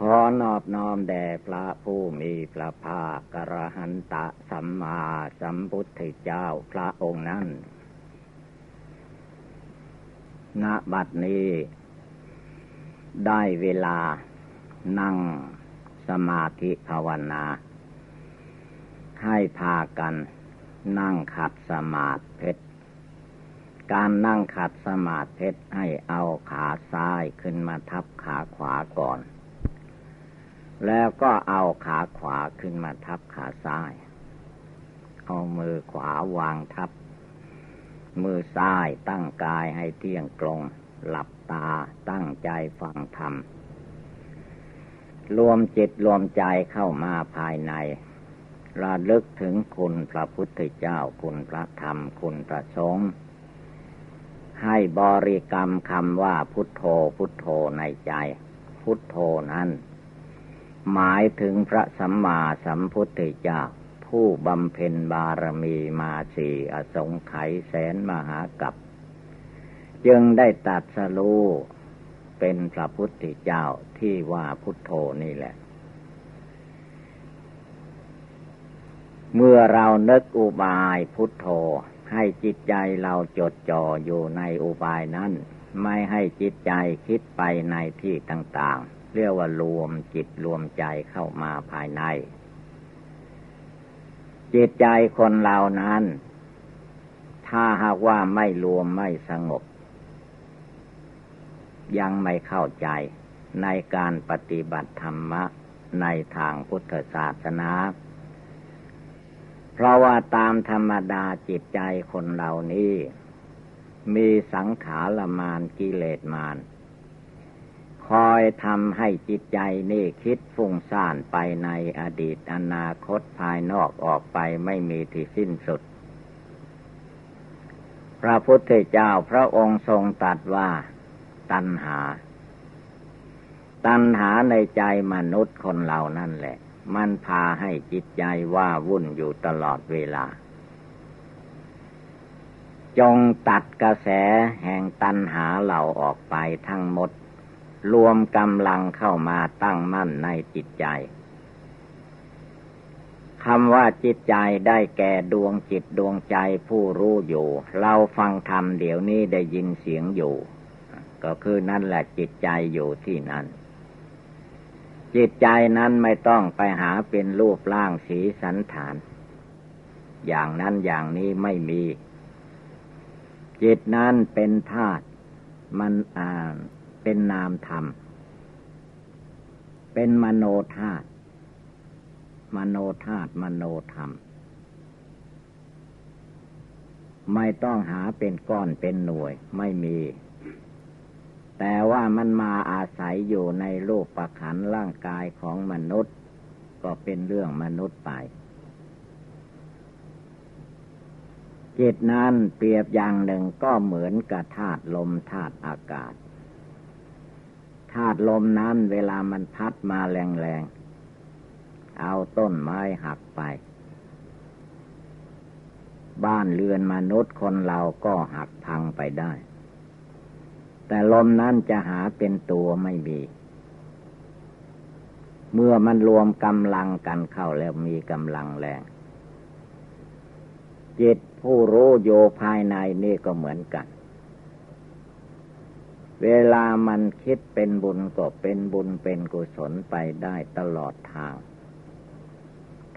ขอนอบน้อมแด่พระผู้มีพระภาคกระหันตะสัมมาสัมพุทธเจ้าพระองค์นั้น ณ บัดนี้ ได้เวลานั่งสมาธิภาวนา ให้พากันนั่งขัดสมาธิเพชรการนั่งขัดสมาธิเพชรให้เอาขาซ้ายขึ้นมาทับขาขวาก่อน แล้วก็เอาขาขวาขึ้นมาทับขาซ้าย เอามือขวาวางทับ มือซ้ายตั้งกายให้เที่ยงตรง หลับตาตั้งใจฟังธรรม รวมจิตรวมใจเข้ามาภายในระลึกถึงคุณพระพุทธเจ้าคุณพระธรรมคุณพระสงฆ์ให้บริกรรมคำว่าพุทโธพุทโธในใจ พุทโธนั้น หมายถึงพระสัมมาสัมพุทธเจ้าผู้บำเพ็ญบารมีมาสีอสงไขยแสนมหากับ จึงได้ตัดสรู้เป็นพระพุทธเจ้าที่ว่าพุทโธนี่แหละ เมื่อเรานึกอุบายพุทโธ ให้จิตใจเราจดจ่ออยู่ในอุบายนั้น ไม่ให้จิตใจคิดไปในที่ต่างๆ เรียกว่ารวมจิตรวมใจเข้ามาภายใน จิตใจคนเรานั้น ถ้าหากว่าไม่รวมไม่สงบ ยังไม่เข้าใจในการปฏิบัติธรรมะในทางพุทธศาสนา เพราะว่าตามธรรมดาจิตใจคนเหล่านี้ มีสังขารมานกิเลสมาน คอยทำให้จิตใจนี่คิดฟุ้งซ่านไปในอดีตอนาคตภายนอกออกไปไม่มีที่สิ้นสุด พระพุทธเจ้าพระองค์ทรงตัดว่า ตัณหา ตัณหาในใจมนุษย์คนเหล่านั่นแหละ มันพาให้จิตใจว่าวุ่นอยู่ตลอดเวลา จงตัดกระแสแห่งตัณหาเหล่าออกไปทั้งหมด รวมกำลังเข้ามาตั้งมั่นในจิตใจคำว่าจิตใจได้แก่ดวงจิตดวงใจผู้รู้อยู่ เราฟังธรรมเดี๋ยวนี้ได้ยินเสียงอยู่ ก็คือนั่นแหละจิตใจอยู่ที่นั่น จิตใจนั้นไม่ต้องไปหาเป็นรูปร่างสีสันฐาน อย่างนั้นอย่างนี้ไม่มี จิตนั้นเป็นธาตุมันอ่าน เป็นนามธรรม เป็นมโนธาตุมโนธาตุมโนธรรม ไม่ต้องหาเป็นก้อนเป็นหน่วยไม่มี แต่ว่ามันมาอาศัยอยู่ในรูปประขันร่างกายของมนุษย์ ก็เป็นเรื่องมนุษย์ไปจิตนั้นเปรียบอย่างหนึ่งก็เหมือนกับธาตุลมธาตุอากาศาตุลมนั้นเวลามันพัดมาแรงๆ เอาต้นไม้หักไป บ้านเรือนมนุษย์คนเราก็หักพังไปได้ แต่ลมนั้นจะหาเป็นตัวไม่มีเมื่อมันรวมกำลังกันเข้าแล้วมีกำลังแรง จิตผู้รู้โยภายในนี่ก็เหมือนกัน เวลามันคิดเป็นบุญก็เป็นบุญเป็นกุศลไปได้ตลอดทาง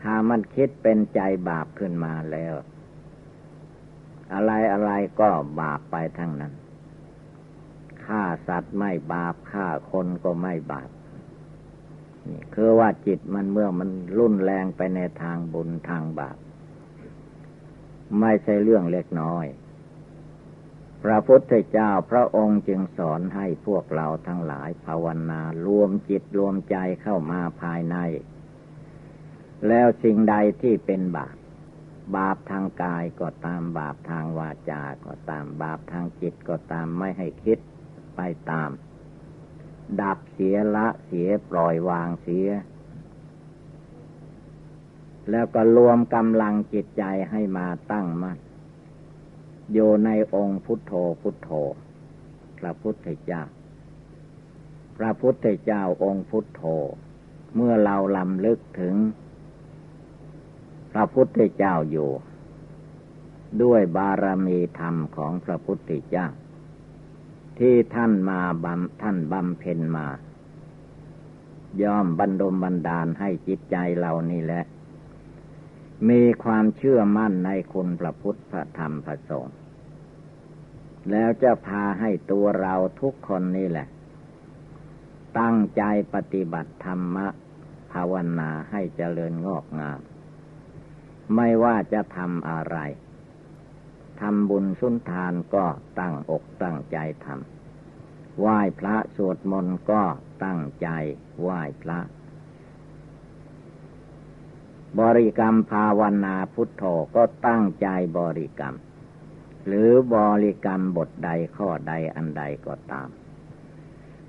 ถ้ามันคิดเป็นใจบาปขึ้นมาแล้ว อะไรอะไรก็บาปไปทั้งนั้น ฆ่าสัตว์ไม่บาปฆ่าคนก็ไม่บาป นี่คือว่าจิตมันเมื่อมันรุนแรงไปในทางบุญทางบาป ไม่ใช่เรื่องเล็กน้อย พระพุทธเจ้าพระองค์จึงสอนให้พวกเราทั้งหลายภาวนารวมจิตรวมใจเข้ามาภายใน แล้วสิ่งใดที่เป็นบาป บาปทางกายก็ตามบาปทางวาจาก็ตามบาปทางจิตก็ตามไม่ให้คิดไปตาม ดับเสียละเสียปล่อยวางเสีย แล้วก็รวมกำลังจิตใจให้มาตั้งมัน่น อยู่ในองค์พุทโธพุทโธ พระพุทธเจ้า พระพุทธเจ้าองค์พุทโธ เมื่อเราลำลึกถึง พระพุทธเจ้าอยู่ ด้วยบารมีธรรมของพระพุทธเจ้า ที่ท่านมาบำท่านบำเพ็ญมา ย่อมบรรดมบันดาลให้จิตใจเรานี่แหละมีความเชื่อมั่นในคุณพระพุทธพระธรรมพระสงฆ์ แล้วจะพาให้ตัวเราทุกคนนี่แหละ ตั้งใจปฏิบัติธรรมะ ภาวนาให้เจริญงอกงาม ไม่ว่าจะทำอะไรทำบุญสุนทานก็ตั้งอกตั้งใจทำไหว้พระสวดมนต์ก็ตั้งใจไหว้พระ บริกรรมภาวนาพุทโธก็ตั้งใจบริกรรม หรือบริกรรมบทใดข้อใดอันใดก็ตาม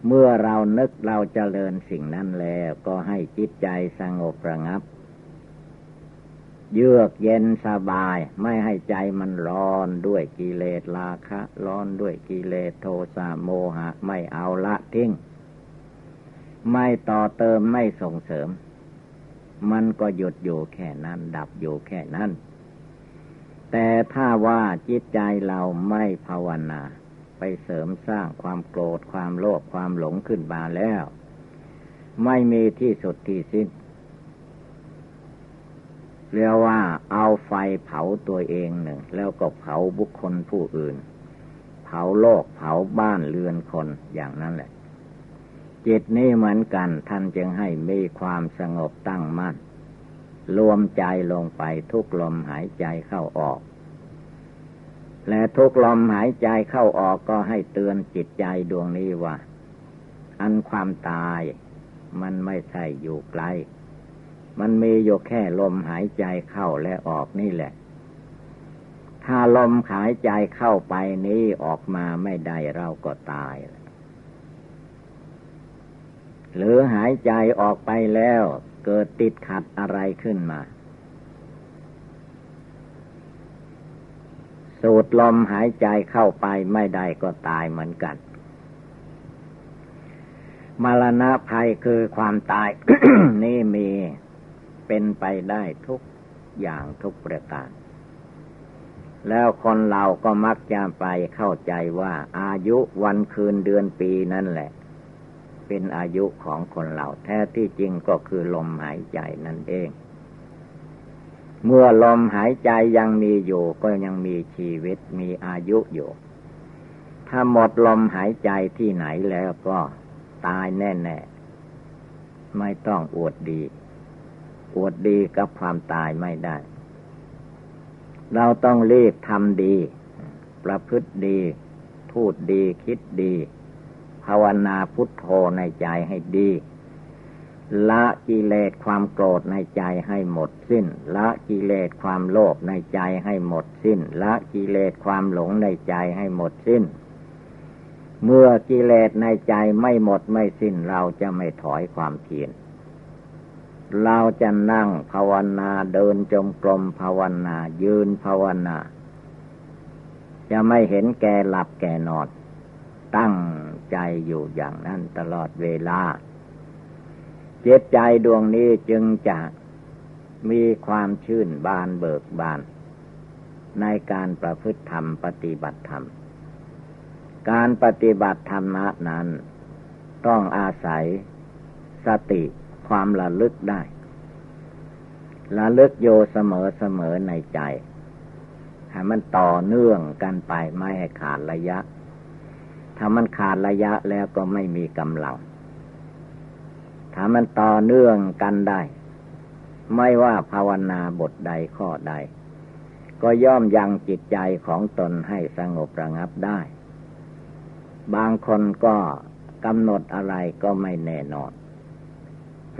เมื่อเรานึกเราจเจริญสิ่งนั้นแล้วก็ให้จิตใจสงบระงับ เยือกเย็นสบายไม่ให้ใจมันร้อนด้วยกิเลสราคะ ร้อนด้วยกิเลสโทสะโมหะ ไม่เอาละทิ้ง ไม่ต่อเติมไม่ส่งเสริม มันก็หยุดอยู่แค่นั้น ดับอยู่แค่นั้น แต่ถ้าว่าจิตใจเราไม่ภาวนา ไปเสริมสร้างความโกรธความโลภความหลงขึ้นมาแล้ว ไม่มีที่สุดที่สิ้นเรียกว่าเอาไฟเผาตัวเองหนึ่ง แล้วก็เผาบุคคลผู้อื่น เผาโลกเผาบ้านเรือนคนอย่างนั้นแหละจิตนี่เหมือนกันท่านจึงให้มีความสงบตั้งมั่น รวมใจลงไปทุกลมหายใจเข้าออก และทุกลมหายใจเข้าออกก็ให้เตือนจิตใจดวงนี้ว่า อันความตายมันไม่ใช่อยู่ไกล มันมีอยู่แค่ลมหายใจเข้าและออกนี่แหละ ถ้าลมหายใจเข้าไปนี้ออกมาไม่ได้เราก็ตาย หรือหายใจออกไปแล้ว เกิดติดขัดอะไรขึ้นมา สูดลมหายใจเข้าไปไม่ได้ก็ตายเหมือนกัน มรณะภัยคือความตาย นี่มีเป็นไปได้ทุกอย่างทุกประการแล้วคนเราก็มักจะไปเข้าใจว่าอายุวันคืนเดือนปีนั่นแหละ เป็นอายุของคนเราแท้ที่จริงก็คือลมหายใจนั่นเอง เมื่อลมหายใจยังมีอยู่ก็ยังมีชีวิตมีอายุอยู่ ถ้าหมดลมหายใจที่ไหนแล้วก็ตายแน่ๆ ไม่ต้องอวดดี อวดดีกับความตายไม่ได้ เราต้องรีบทำดี ประพฤติดี พูดดีคิดดี ภาวนาพุทโธในใจให้ดีละกิเลสความโกรธในใจให้หมดสิ้น ละกิเลสความโลภในใจให้หมดสิ้น ละกิเลสความหลงในใจให้หมดสิ้น เมื่อกิเลสในใจไม่หมดไม่สิ้นเราจะไม่ถอยความเพียรเราจะนั่งภาวนาเดินจมกรมภาวนา ยืนภาวนา จะไม่เห็นแก่หลับแก่นอนตั้ง ใจอยู่อย่างนั้นตลอดเวลา เจตใจดวงนี้จึงจะมีความชื่นบานเบิกบาน ในการประพฤติธรรมปฏิบัติธรรม การปฏิบัติธรรมนั้น ต้องอาศัยสติความระลึกได้ ระลึกโยเสมอเสมอในใจ ให้มันต่อเนื่องกันไปไม่ให้ขาดระยะ ถ้ามันขาดระยะแล้วก็ไม่มีกำลัง ถ้ามันต่อเนื่องกันได้ ไม่ว่าภาวนาบทใดข้อใด ก็ย่อมยังจิตใจของตนให้สงบระงับได้ บางคนก็กำหนดอะไรก็ไม่แน่นอน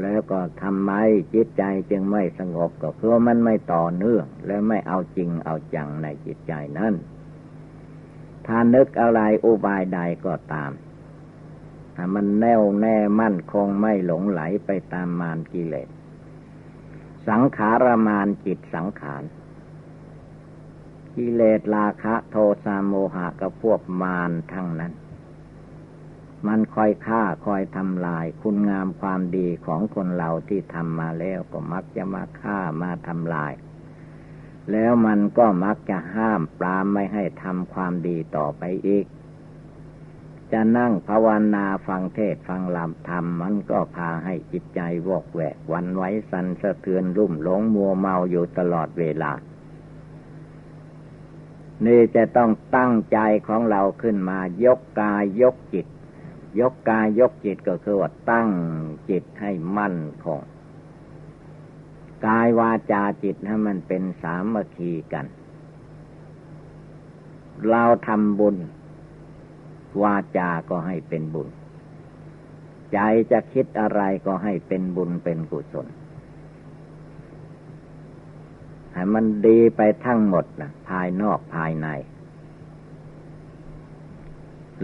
แล้วก็ทำไมจิตใจจึงไม่สงบก็เพราะมันไม่ต่อเนื่อง และไม่เอาจริงเอาจังในจิตใจนั้น ถ้านึกอะไรอุบายใดก็ตามถ้ามันแน่วแน่มั่นคงไม่หลงไหลไปตามมารกิเลส สังขารมานจิตสังขาร กิเลสราคะโทสะโมหะกับพวกมารทั้งนั้น มันคอยฆ่าคอยทำลายคุณงามความดีของคนเราที่ทำมาแล้วก็มักจะมาฆ่ามาทำลาย แล้วมันก็มักจะห้ามปรามไม่ให้ทำความดีต่อไปอีก จะนั่งภาวนาฟังเทศฟังลำธรรม มันก็พาให้จิตใจวอกแวกวันไว้สันสะเทือนรุ่มหลงมัวเมาอยู่ตลอดเวลา นี่จะต้องตั้งใจของเราขึ้นมายกกายยกจิต ยกกายยกจิตก็คือว่าตั้งจิตให้มั่นคง กายวาจาจิตให้มันเป็นสามัคคีกัน เราทำบุญ วาจาก็ให้เป็นบุญ ใจจะคิดอะไรก็ให้เป็นบุญเป็นกุศลให้มันดีไปทั้งหมดนะภายนอกภายใน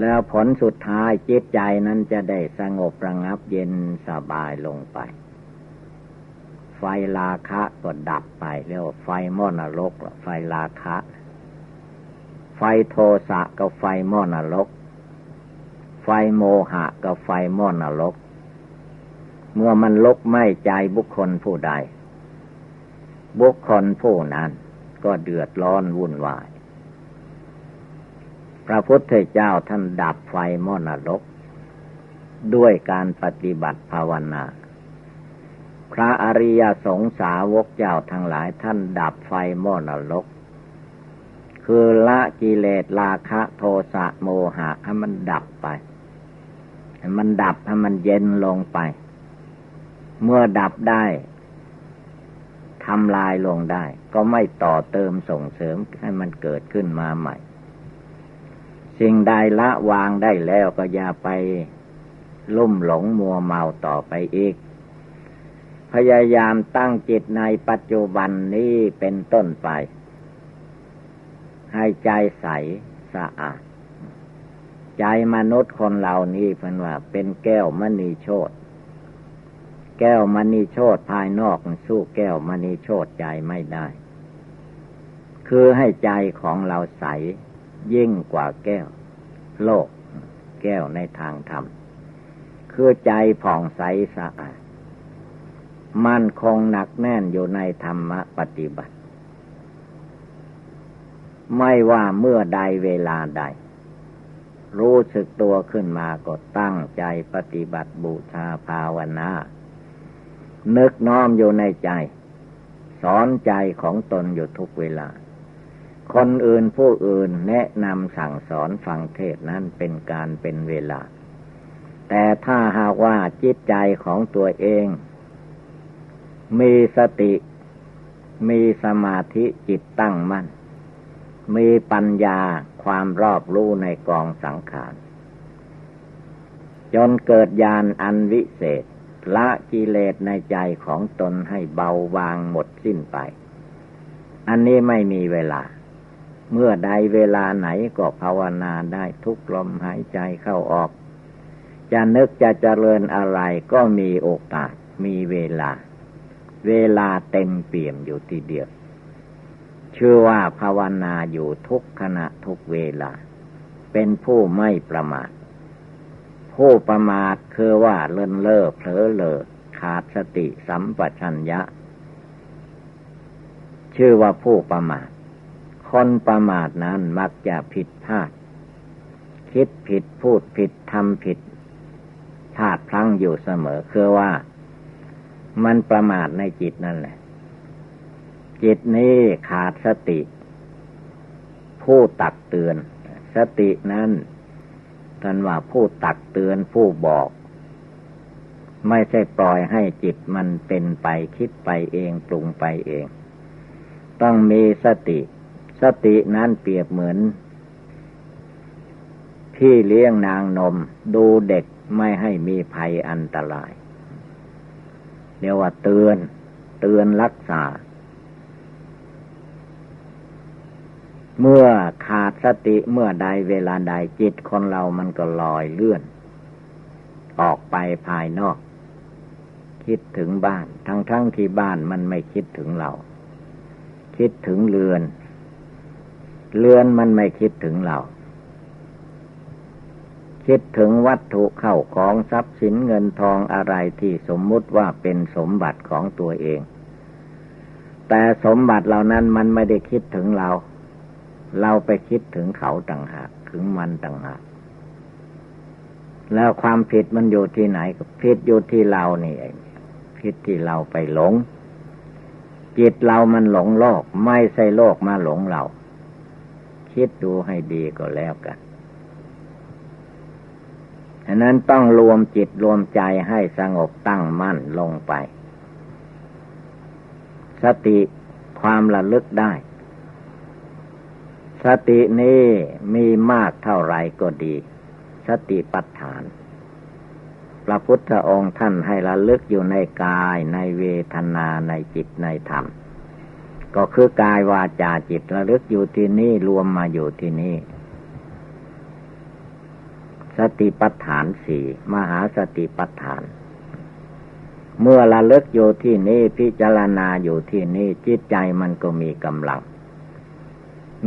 แล้วผลสุดท้ายจิตใจนั้นจะได้สงบระงับเย็นสบายลงไป ไฟลาคะก็ดับไปเรียกว่าไฟมอนรกไฟลาคะ ไฟโทสะก็ไฟมอนรก ไฟโมหะก็ไฟมอนรก เมื่อมันลกไหม้ใจบุคคลผู้ใด บุคคลผู้นั้น ก็เดือดร้อนวุ่นวาย พระพุทธเจ้าท่านดับไฟมอนรก ด้วยการปฏิบัติภาวนา พระอริยสงสาวกเจ้าทั้งหลายท่านดับไฟมอนรก คือละกิเลสราคะโทสะโมหะให้มันดับไปให้มันดับให้มันเย็นลงไป เมื่อดับได้ทำลายลงได้ ก็ไม่ต่อเติมส่งเสริมให้มันเกิดขึ้นมาใหม่ สิ่งใดละวางได้แล้วก็อย่าไปลุ่มหลงมัวเมาต่อไปอีก พยายามตั้งจิตในปัจจุบันนี้เป็นต้นไป ให้ใจใสสะอาด ใจมนุษย์คนเหล่านี้เพันว่า เป็นแก้วมณีโชตแก้วมณีโชตภายนอกสู้แก้วมณีโชตใจไม่ได้ คือให้ใจของเราใส ยิ่งกว่าแก้ว โลก แก้วในทางธรรมคือใจผ่องใสสะอาด มั่นคงหนักแน่นอยู่ในธรรมปฏิบัติ ไม่ว่าเมื่อใดเวลาใด รู้สึกตัวขึ้นมาก็ตั้งใจปฏิบัติบูชาภาวนา นึกน้อมอยู่ในใจ สอนใจของตนอยู่ทุกเวลา คนอื่นผู้อื่นแนะนำสั่งสอนฟังเทศนั้นเป็นการเป็นเวลาแต่ถ้าหากว่าจิตใจของตัวเอง มีสติ มีสมาธิจิตตั้งมั่น มีปัญญาความรอบรู้ในกองสังขาร จนเกิดญาณอันวิเศษละกิเลสในใจของตนให้เบาบางหมดสิ้นไป อันนี้ไม่มีเวลา เมื่อใดเวลาไหนก็ภาวนาได้ทุกลมหายใจเข้าออก จะนึกจะเจริญอะไรก็มีโอกาสมีเวลา เวลาเต็มเปี่ยมอยู่ทีเดียว ชื่อว่าภาวนาอยู่ทุกขณะทุกเวลา เป็นผู้ไม่ประมาท ผู้ประมาทคือว่าเลินเล่อเผลอเลอขาดสติสัมปชัญญะ ชื่อว่าผู้ประมาท คนประมาทนั้นมักจะผิดพลาด คิดผิดพูดผิดทำผิดพลาดพลั้งอยู่เสมอคือว่า มันประมาทในจิตนั่นแหละ จิตนี้ขาดสติ ผู้ตักเตือน สตินั้นท่านว่าผู้ตักเตือนผู้บอก ไม่ใช่ปล่อยให้จิตมันเป็นไปคิดไปเองปรุงไปเอง ต้องมีสติ สตินั้นเปรียบเหมือนพี่เลี้ยงนางนม ดูเด็กไม่ให้มีภัยอันตราย เรียกว่าเตือน เตือนรักษา เมื่อขาดสติเมื่อใดเวลาใดจิตคนเรามันก็ลอยเลื่อน ออกไปภายนอก คิดถึงบ้าน ทั้งทั้งที่บ้านมันไม่คิดถึงเรา คิดถึงเรือน เรือนมันไม่คิดถึงเรา คิดถึงวัตถุเข้าของทรัพย์สินเงินทองอะไรที่สมมุติว่าเป็นสมบัติของตัวเอง แต่สมบัติเหล่านั้นมันไม่ได้คิดถึงเรา เราไปคิดถึงเขาต่างหากถึงมันต่างหากแล้วความผิดมันอยู่ที่ไหนผิดอยู่ที่เรานี่เองผิดที่เราไปหลง จิตเรามันหลงโลก ไม่ใช่โลกมาหลงเรา คิดดูให้ดีก็แล้วกัน ฉะนั้นต้องรวมจิตรวมใจให้สงบตั้งมั่นลงไป สติความระลึกได้ สตินี้มีมากเท่าไรก็ดี สติปัฏฐาน พระพุทธองค์ท่านให้ระลึกอยู่ในกายในเวทนาในจิตในธรรม ก็คือกายวาจาจิตระลึกอยู่ที่นี่รวมมาอยู่ที่นี่ สติปัฏฐานสี่มหาสติปัฏฐาน เมื่อละเลิกอยู่ที่นี่พิจารณาอยู่ที่นี่จิตใจมันก็มีกำลัง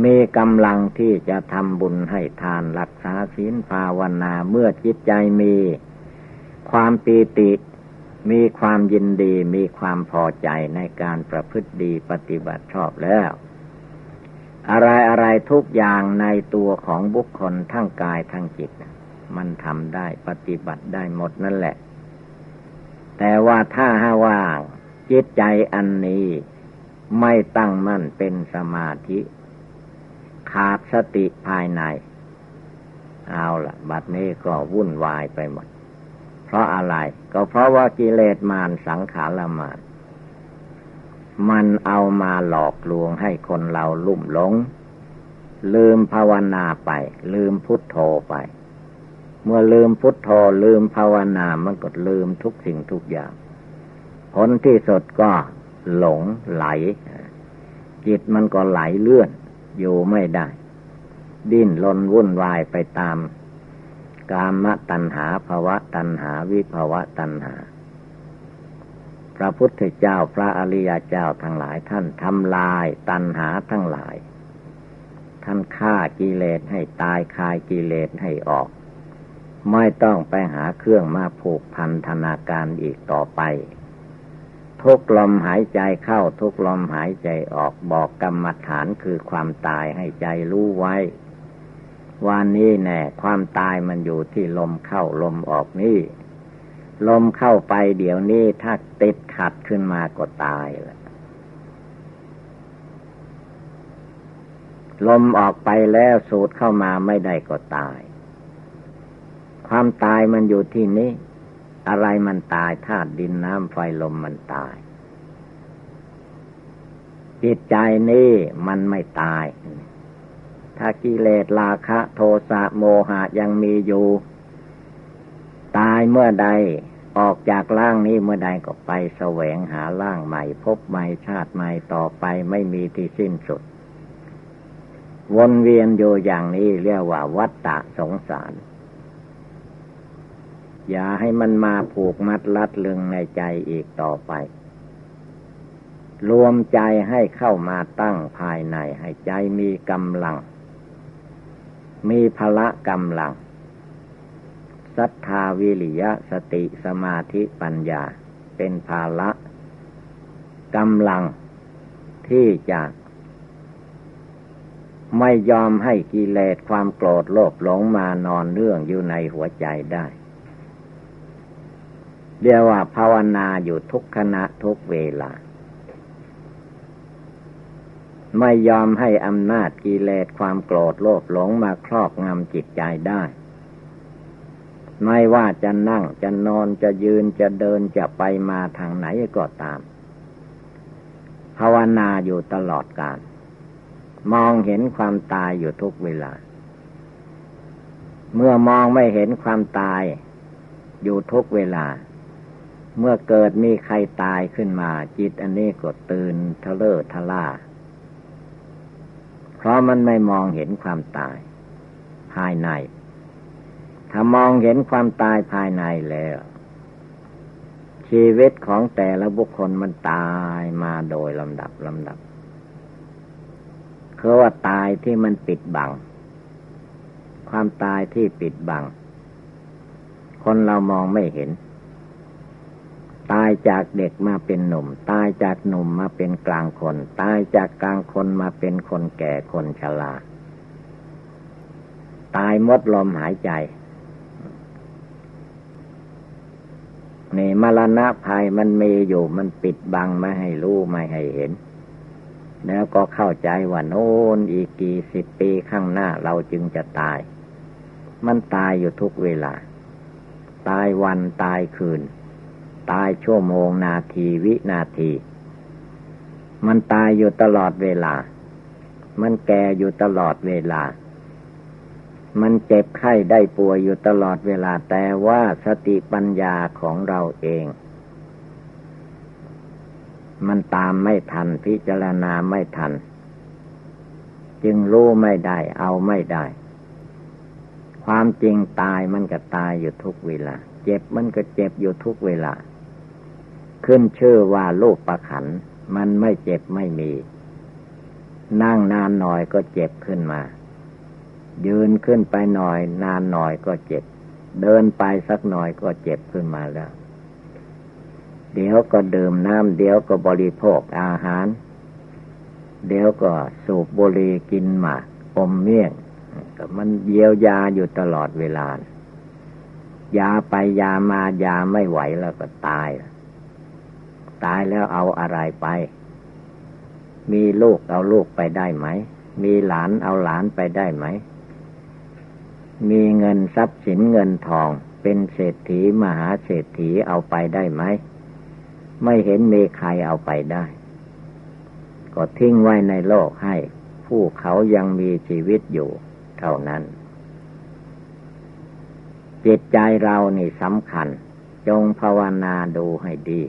มีกำลังที่จะทำบุญให้ทานรักษาศีลภาวนาเมื่อจิตใจมี ความปีติมีความยินดีมีความพอใจในการประพฤติดีปฏิบัติชอบแล้ว อะไรอะไรทุกอย่างในตัวของบุคคลทั้งกายทั้งจิต มันทำได้ปฏิบัติได้หมดนั่นแหละ แต่ว่าถ้าหาว่าจิตใจอันนี้ไม่ตั้งมั่นเป็นสมาธิ ขาดสติภายใน เอาละบัดนี้ก็วุ่นวายไปหมด เพราะอะไรก็เพราะว่ากิเลสมารสังขารมารมันเอามาหลอกลวงให้คนเราลุ่มหลง ลืมภาวนาไป ลืมพุทโธไป เมื่อลืมพุทโธลืมภาวนามันก็ลืมทุกสิ่งทุกอย่าง ผลที่สุดก็หลงไหล จิตมันก็ไหลเลื่อน อยู่ไม่ได้ ดิ้นลนวุ่นวายไปตาม กามตัณหาภาวะตัณหาวิภาวะตัณหา พระพุทธเจ้าพระอริยเจ้าทั้งหลายท่านทำลายตัณหาทั้งหลาย ท่านฆ่ากิเลสให้ตายคายกิเลสให้ออก ไม่ต้องไปหาเครื่องมาผูกพันธนาการอีกต่อไป ทุกลมหายใจเข้าทุกลมหายใจออกบอกกรรมฐานคือความตายให้ใจรู้ไว้วันนี้แน่ความตายมันอยู่ที่ลมเข้าลมออกนี่ ลมเข้าไปเดี๋ยวนี้ถ้าติดขัดขึ้นมาก็ตายละลมออกไปแล้วสูดเข้ามาไม่ได้ก็ตาย ความตายมันอยู่ที่นี้ อะไรมันตายธาตุดินน้ำไฟลมมันตาย จิตใจนี่มันไม่ตาย ถ้ากิเลสราคะ โทสะโมหะยังมีอยู่ ตายเมื่อใดออกจากร่างนี้เมื่อใดก็ไปแสวงหาร่างใหม่ พบใหม่ชาติใหม่ต่อไปไม่มีที่สิ้นสุด วนเวียนอยู่อย่างนี้เรียกว่าวัฏฏะสงสาร อย่าให้มันมาผูกมัดลัดลึงในใจอีกต่อไป รวมใจให้เข้ามาตั้งภายในให้ใจมีกำลัง มีพละกำลังศรัทธาวิริยะสติสมาธิปัญญา เป็นภาละกำลังที่จะไม่ยอมให้กิเลสความโกรธโลภหลงมานอนเรื่องอยู่ในหัวใจได้ เรียกว่าภาวนาอยู่ทุกขณะทุกเวลา ไม่ยอมให้อำนาจกิเลสความโกรธโลภหลงมาครอบงำจิตใจได้ ไม่ว่าจะนั่งจะนอนจะยืนจะเดินจะไปมาทางไหนก็ตาม ภาวนาอยู่ตลอดกาลมองเห็นความตายอยู่ทุกเวลา เมื่อมองไม่เห็นความตายอยู่ทุกเวลา เมื่อเกิดมีใครตายขึ้นมา จิตอันนี้ก็ตื่นทะเลอทะล่า เพราะมันไม่มองเห็นความตาย ภายใน ถ้ามองเห็นความตายภายในแล้ว ชีวิตของแต่ละบุคคลมันตายมาโดยลำดับลำดับคือว่าตายที่มันปิดบัง ความตายที่ปิดบัง คนเรามองไม่เห็น ตายจากเด็กมาเป็นหนุ่ม ตายจากหนุ่มมาเป็นกลางคน ตายจากกลางคนมาเป็นคนแก่คนชราตายมดลมหายใจนี่มรณะภัยมันมีอยู่มันปิดบังไม่ให้รู้ไม่ให้เห็น แล้วก็เข้าใจว่าโน่นอีกกี่สิบปีข้างหน้าเราจึงจะตาย มันตายอยู่ทุกเวลา ตายวันตายคืน ตายชั่วโมงนาทีวินาที มันตายอยู่ตลอดเวลา มันแก่อยู่ตลอดเวลา มันเจ็บไข้ได้ป่วยอยู่ตลอดเวลาแต่ว่าสติปัญญาของเราเอง มันตามไม่ทันพิจารณาไม่ทัน จึงรู้ไม่ได้ เอาไม่ได้ความจริงตายมันก็ตายอยู่ทุกเวลา เจ็บมันก็เจ็บอยู่ทุกเวลา ขึ้นชื่อว่าโลกประขัน มันไม่เจ็บไม่มี นั่งนานหน่อยก็เจ็บขึ้นมา ยืนขึ้นไปหน่อย นานหน่อยก็เจ็บ เดินไปสักหน่อยก็เจ็บขึ้นมาแล้ว เดี๋ยวก็ดื่มน้ำเดี๋ยวก็บริโภคอาหาร เดี๋ยวก็สูบบุหรี่กินหมากอมเมี่ยงมันเยียวยาอยู่ตลอดเวลายาไปยามายาไม่ไหวแล้วก็ตาย ตายแล้วเอาอะไรไป มีลูกเอาลูกไปได้ไหม มีหลานเอาหลานไปได้ไหม มีเงินทรัพย์สินเงินทองเป็นเศรษฐีมหาเศรษฐีเอาไปได้ไหม ไม่เห็นมีใครเอาไปได้ ก็ทิ้งไว้ในโลกให้ ผู้เขายังมีชีวิตอยู่ เท่านั้น จิตใจเรานี่สำคัญ จงภาวนาดูให้ดี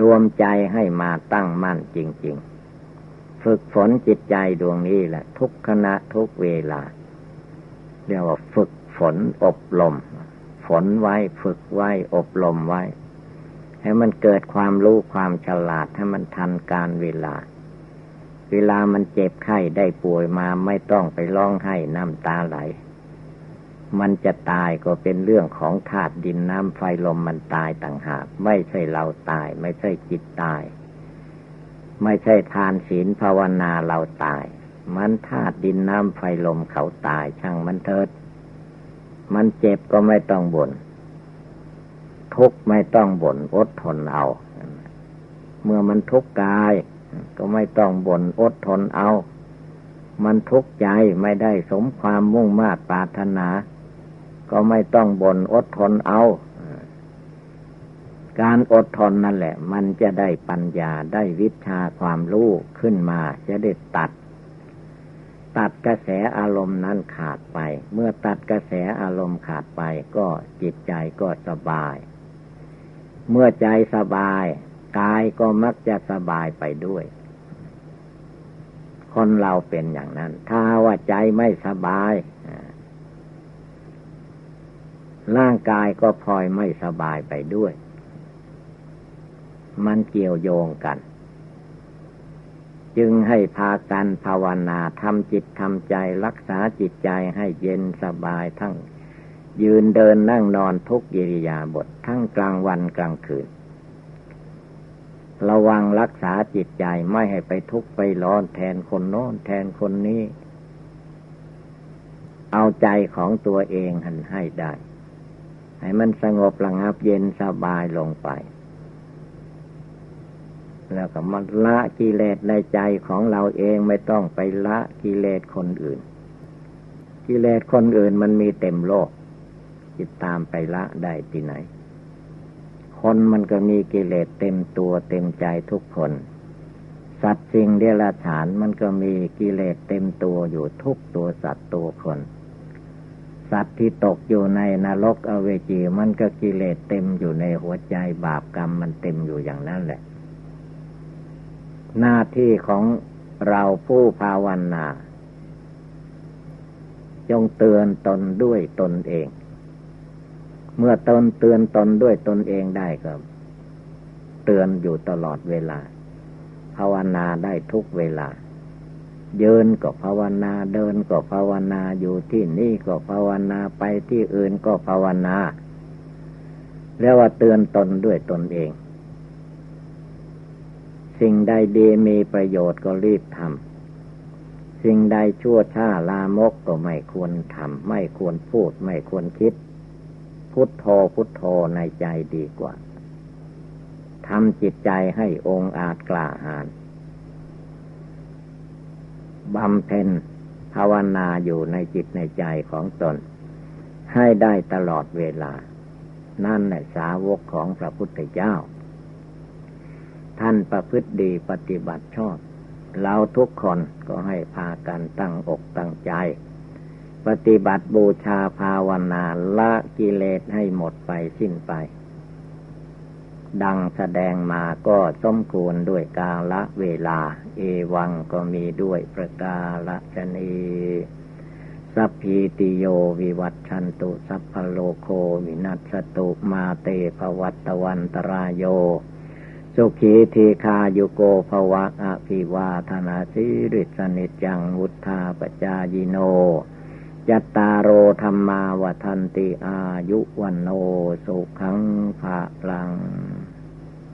รวมใจให้มาตั้งมั่นจริง ๆ ฝึกฝนจิตใจดวงนี้แหละ ทุกขณะทุกเวลา เรียกว่าฝึกฝนอบรมฝนไว้ฝึกไว้อบรมไว้ ให้มันเกิดความรู้ความฉลาดให้มันทันการเวลา เวลามันเจ็บไข้ได้ป่วยมาไม่ต้องไปร้องไห้น้ำตาไหล มันจะตายก็เป็นเรื่องของธาตุดินน้ำไฟลมมันตายต่างหาก ไม่ใช่เราตาย ไม่ใช่จิตตาย ไม่ใช่ทานศีลภาวนาเราตาย มันธาตุดินน้ำไฟลมเขาตายช่างมันเถิด มันเจ็บก็ไม่ต้องบน่นทุกข์ไม่ต้องบ่นอดทนเอา เมื่อมันทุกข์กาย ก็ไม่ต้องบ่นอดทนเอา มันทุกข์ใจไม่ได้สมความมุ่งมา่ปรารถนา ก็ไม่ต้องบ่นอดทนเอา การอดทนนั่นแหละ มันจะได้ปัญญาได้วิชาความรู้ขึ้นมา จะได้ตัด ตัดกระแสอารมณ์นั้นขาดไป เมื่อตัดกระแสอารมณ์ขาดไป ก็จิตใจก็สบาย เมื่อใจสบายกายก็มักจะสบายไปด้วย คนเราเป็นอย่างนั้น ถ้าว่าใจไม่สบาย ร่างกายก็พลอยไม่สบายไปด้วย มันเกี่ยวโยงกัน จึงให้พากันภาวนาทำจิตทำใจรักษาจิตใจให้เย็นสบายทั้ง ยืนเดินนั่งนอนทุกกิริยาบททั้งกลางวันกลางคืน ระวังรักษาจิตใจไม่ให้ไปทุกข์ไปร้อนแทนคนโน้นแทนคนนี้เอาใจของตัวเองหันให้ได้ ให้มันสงบระงับเย็นสบายลงไป แล้วก็มันละกิเลสในใจของเราเองไม่ต้องไปละกิเลสคนอื่น กิเลสคนอื่นมันมีเต็มโลก จิตตามไปละได้ที่ไหน คนมันก็มีกิเลสเต็มตัวเต็มใจทุกคน สัตว์สิ่งเดรัจฉานมันก็มีกิเลสเต็มตัวอยู่ทุกตัวสัตว์ตัวคน สัตว์ที่ตกอยู่ในนรกอเวจีมันก็กิเลสเต็มอยู่ในหัวใจบาปกรรมมันเต็มอยู่อย่างนั้นแหละ หน้าที่ของเราผู้ภาวนา จงเตือนตนด้วยตนเอง เมื่อตนเตือนตนด้วยตนเองได้ก็เตือนอยู่ตลอดเวลา ภาวนาได้ทุกเวลา ยืนก็ภาวนาเดินก็ภาวนาอยู่ที่นี่ก็ภาวนาไปที่อื่นก็ภาวนาเรียกว่าเตือนตนด้วยตนเอง สิ่งใดดีมีประโยชน์ก็รีบทำสิ่งใดชั่วช้าลามกก็ไม่ควรทำไม่ควรพูดไม่ควรคิด พุทโธพุทโธในใจดีกว่าทำจิตใจให้องอาจกล้าหาญ บำเพ็ญภาวนาอยู่ในจิตในใจของตน ให้ได้ตลอดเวลา นั่นแหละสาวกของพระพุทธเจ้า ท่านประพฤติดีปฏิบัติชอบ เราทุกคนก็ให้พากันตั้งอกตั้งใจ ปฏิบัติบูชาภาวนาละกิเลสให้หมดไปสิ้นไป ดังแสดงมาก็สมควรด้วยกาละเวลา เอวังก็มีด้วยประกาละชนีสัพพีติโยวิวัตชันตุสัพพโลโควินัสตุมาเตภวัตวันตรายโย สุขีทีคายุโกภวะอภิวาธนาสิริสนิจังวุธาปจายโนยัตตาโรธรรมาวทันติอายุวันโนสุขังภาลัง